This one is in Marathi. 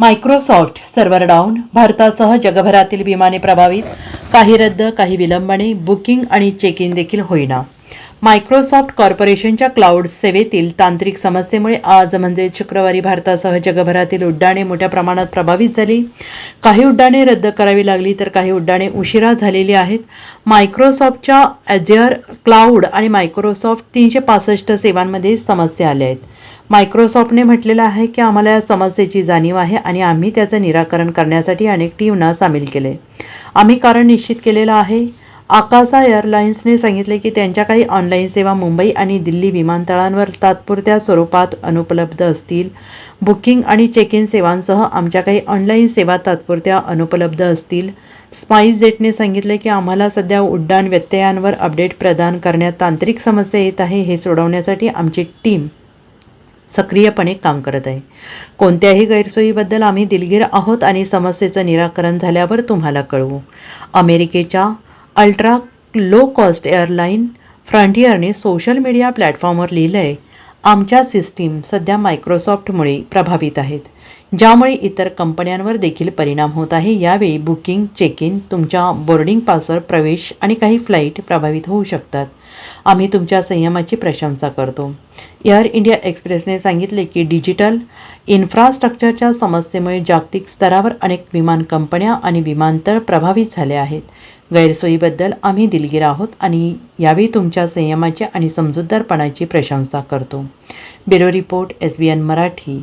मायक्रोसॉफ्ट सर्व्हर डाऊन भारतासह जगभरातील विमाने प्रभावित. काही रद्द काही विलंबने. बुकिंग आणि चेक इन देखील होईना. मायक्रोसॉफ्ट कॉर्पोरेशनच्या क्लाउड सेवेतील तांत्रिक समस्येमुळे आज म्हणजे शुक्रवारी भारतासह जगभरातील उड्डाणे मोठ्या प्रमाणात प्रभावित झाली. काही उड्डाणे रद्द करावी लागली तर काही उड्डाणे उशिरा झालेली आहेत. मायक्रोसॉफ्टच्या ॲझिअर क्लाउड आणि मायक्रोसॉफ्ट तीनशे पासष्ट सेवांमध्ये समस्या आल्या आहेत. मायक्रोसॉफ्टने म्हटलेलं आहे की आम्हाला या समस्येची जाणीव आहे आणि आम्ही त्याचं निराकरण करण्यासाठी अनेक टीमना सामील केले आम्ही कारण निश्चित केलेलं आहे आकाशा एअरलाइन्सने सांगितले की त्यांच्या काही ऑनलाईन सेवा मुंबई आणि दिल्ली विमानतळांवर तात्पुरत्या स्वरूपात अनुपलब्ध असतील. बुकिंग आणि चेक इन सेवांसह आमच्या काही ऑनलाईन सेवा तात्पुरत्या अनुपलब्ध असतील. स्पाईस जेटने सांगितले की आम्हाला सध्या उड्डाण व्यत्ययांवर अपडेट प्रदान करण्यात तांत्रिक समस्या येत आहे हे सोडवण्यासाठी आमची टीम सक्रियपणे काम करत आहे. कोणत्याही गैरसोयीबद्दल आम्ही दिलगीर आहोत आणि समस्येचं निराकरण झाल्यावर तुम्हाला कळवू. अमेरिकेच्या अल्ट्रा लो कॉस्ट एअरलाईन फ्रंटियरने सोशल मीडिया प्लॅटफॉर्मवर लिहिलं आहे आमच्या सिस्टीम सध्या मायक्रोसॉफ्टमुळे प्रभावित आहेत ज्यामुळे इतर कंपन्यांवर देखील परिणाम होत आहे. यावेळी बुकिंग चेक इन तुमच्या बोर्डिंग पासवर प्रवेश आणि काही फ्लाईट प्रभावित होऊ शकतात. आम्ही तुमच्या संयमाची प्रशंसा करतो. एअर इंडिया एक्सप्रेसने सांगितले की डिजिटल इन्फ्रास्ट्रक्चरच्या समस्येमुळे जागतिक स्तरावर अनेक विमान कंपन्या आणि विमानतळ प्रभावित झाले आहेत. गैरसोयीबद्दल आम्ही दिलगीर आहोत आणि यावेळी तुमच्या संयमाची आणि समजूतदारपणाची प्रशंसा करतो. Bureau report S B N Marathi.